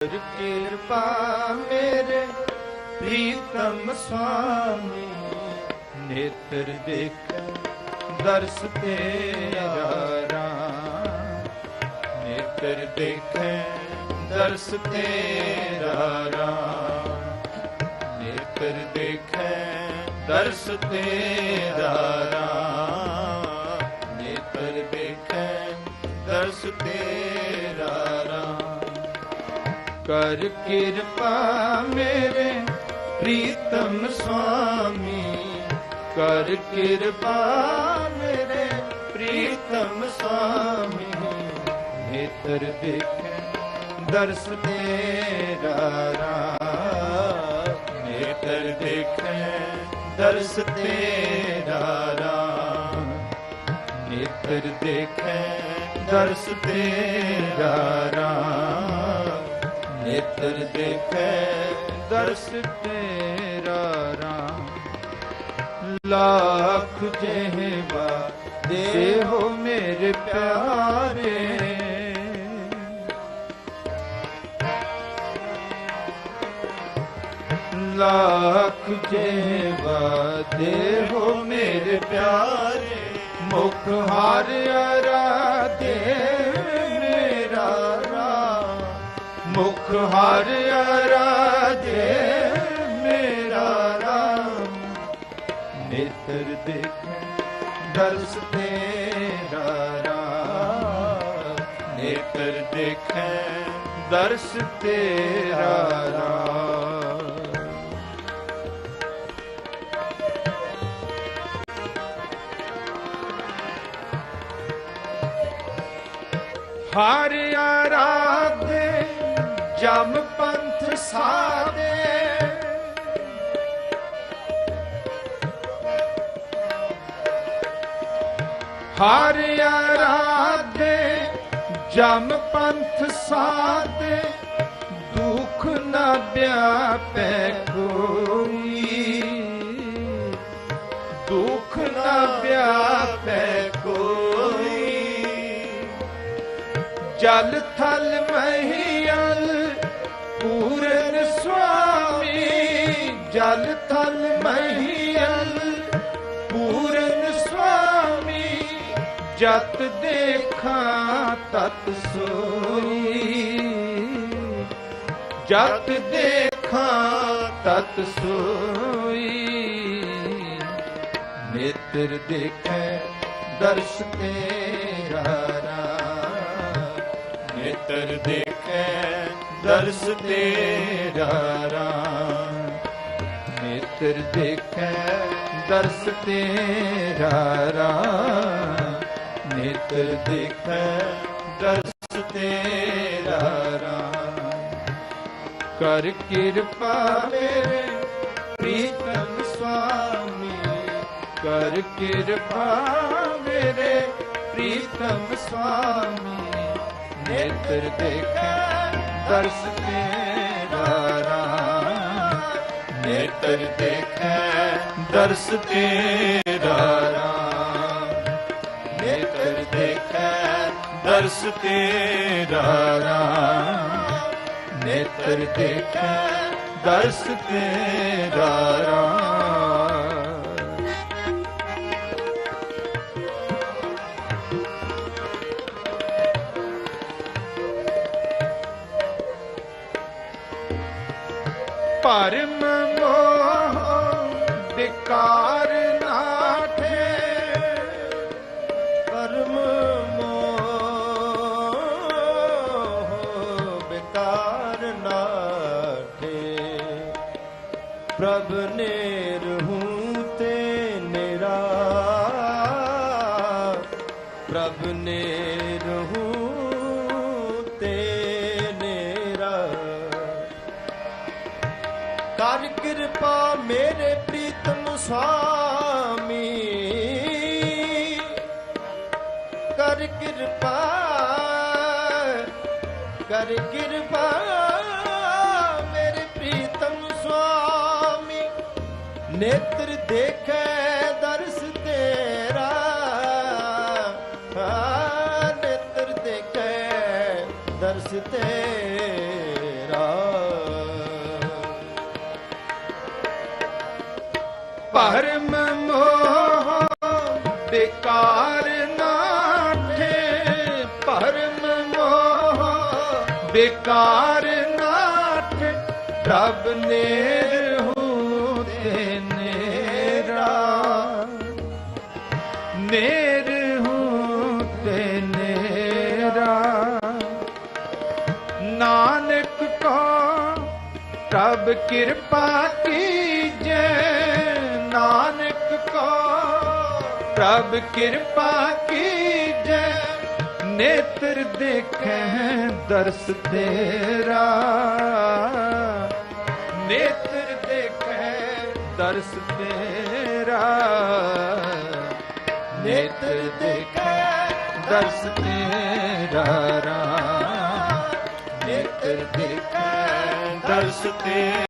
ਕਰ ਕਿਰਪਾ ਮੇਰੇ ਪ੍ਰੀਤਮ ਸੁਆਮੀ, ਨੇਤਰ ਦੇਖ ਦਰਸ ਤੇਰਾ ਰਾਮ। ਨੇਤਰ ਦੇਖੈ ਦਰਸ ਤੇਰਾ ਰਾਮ। ਨੇਤਰ ਦੇਖੈ ਦਰਸ ਤੇਰਾ ਕਰ ਕਿਰਪਾ ਮੇਰੇ ਪ੍ਰੀਤਮ ਸੁਆਮੀ। ਕਰ ਕਿਰਪਾ ਮੇਰੇ ਪ੍ਰੀਤਮ ਸੁਆਮੀ। ਨੇਤਰ ਦੇਖੈ, ਦਰਸ ਤੇਰਾ ਰਾਮ ਨੇਤਰ ਦੇਖੈ, ਦਰਸ ਤੇਰਾ ਰਾਮ ਨੇਤਰ ਦੇਖੈ, ਦਰਸ ਤੇਰਾ ਰਾਮ ਨੇਤਰ ਦੇਖੈ, ਦਰਸ ਤੇਰਾ ਰਾਮ। ਲੱਖ ਜਿਹਵਾ ਦੇਹੋ ਮੇਰੇ ਪਿਆਰੇ। ਲੱਖ ਜਿਹਵਾ ਦੇਹੋ ਮੇਰੇ ਪਿਆਰੇ। ਮੁਖ ਹਾਰਿਆ ਰਾਧੇ ਮੁਖ ਹਾਰਿਆ ਰਾਧੇ ਮੇਰਾ ਰਾਮ ਨੇਤਰ ਦੇਖੈ, ਦਰਸ ਤੇਰਾ ਰਾਮ ਨੇਤਰ ਦੇਖੇ, ਦਰਸ ਤੇਰਾ ਰਾਮ ਹਰ ਆਰਾਧੇ ਜਮ ਪੰਥ ਸਾਦੇ ਹਰ ਆਰਾਧੇ ਜਮ ਪੰਥ ਸਾਦੇ ਦੁਖ ਨਾ ਵਿਆਪੈ ਕੋਈ। ਦੁਖ ਨਾ ਵਿਆਪੈ ਕੋਈ। ਜਲ ਥਲ ਮਹੀਲ ਪੂਰਨ ਸੁਆਮੀ, ਜਲ ਥਲ ਮਹੀਲ। ਪੂਰਨ ਸੁਆਮੀ, ਜਤ ਦੇਖਾਂ ਤਤ ਸੋਈ। ਜਤ ਦੇਖਾਂ ਤਤ ਸੋਈ। ਨੇਤਰ ਦੇਖੈ ਦਰਸ ਤੇਰਾ ਰਾਮ ਨੇਤਰ ਦੇਖੈ ਦਰਸ ਤੇਰਾ ਰਾਮ ਨੇਤਰ ਦੇਖੈ, ਦਰਸ ਤੇਰਾ ਰਾਮ ਨੇਤਰ ਦੇਖੈ, ਦਰਸ ਤੇਰਾ ਰਾਮ ਕਰ ਕਿਰਪਾ ਮੇਰੇ ਪ੍ਰੀਤਮ ਸੁਆਮੀ ਕਰ ਕਿਰਪਾ ਮੇਰੇ ਪ੍ਰੀਤਮ ਸੁਆਮੀ ਨੇਤਰ ਦੇਖੈ ਦਰਸ ਤੇਰਾ ਰਾਮ ਨੇਤਰ ਦੇਖੈ, ਦਰਸ ਤੇਰਾ ਰਾਮ ਨੇਤਰ ਦੇਖੈ, ਦਰਸ ਤੇਰਾ ਰਾਮ ਨੇਤਰ ਦੇਖੈ, ਦਰਸ ਤੇਰਾ ਰਾਮ ਪਰਮ ਮੋਹ ਵਿਕਾਰ ਨਾਠੇ ਕਰਮ ਮੋਹ ਬਿਕਾਰ ਨਾਠੇ ਪ੍ਰਭ ਨੇ ਰਹੂੰ ਤੇ ਨਿਰਾ। ਪ੍ਰਭ ਨੇ ਕਰ ਕਿਰਪਾ ਮੇਰੇ ਪ੍ਰੀਤਮ ਸੁਆਮੀ। ਕਰ ਕਿਰਪਾ ਕਰ ਕਿਰਪਾ ਮੇਰੇ ਪ੍ਰੀਤਮ ਸੁਆਮੀ। ਨੇਤਰ ਦੇਖੈ ਦਰਸ ਤੇਰਾ। ਨੇਤਰ ਦੇਖੈ ਦਰਸ ਤੇਰਾ। ਭਰਮ ਮੋਹ ਬੇਕਾਰ ਨਾਠੇ ਭਰਮ ਮੋਹ ਬੇਕਾਰ ਨਾਠੇ ਪ੍ਰਭ ਨੇਰ ਹੂੰ ਤੇ ਨੇਰਾ ਨੇਰ ਹੂੰ ਤੇ ਨੇਰਾ ਨਾਨਕ ਕੋ ਪ੍ਰਭ ਕਿਰਪਾ ਕੀਜੈ ਨਾਨਕ ਕੋ। ਪ੍ਰਭ ਕਿਰਪਾ ਕੀਜੈ, ਨੇਤਰ ਦੇਖੈ, ਦਰਸ ਤੇਰਾ। ਨੇਤਰ ਦੇਖੈ, ਦਰਸ ਤੇਰਾ। ਨੇਤਰ ਦੇਖੈ, ਦਰਸ ਤੇਰਾ ਨੇਤਰ ਦੇਖੈ, ਦਰਸ ਤੇਰਾ।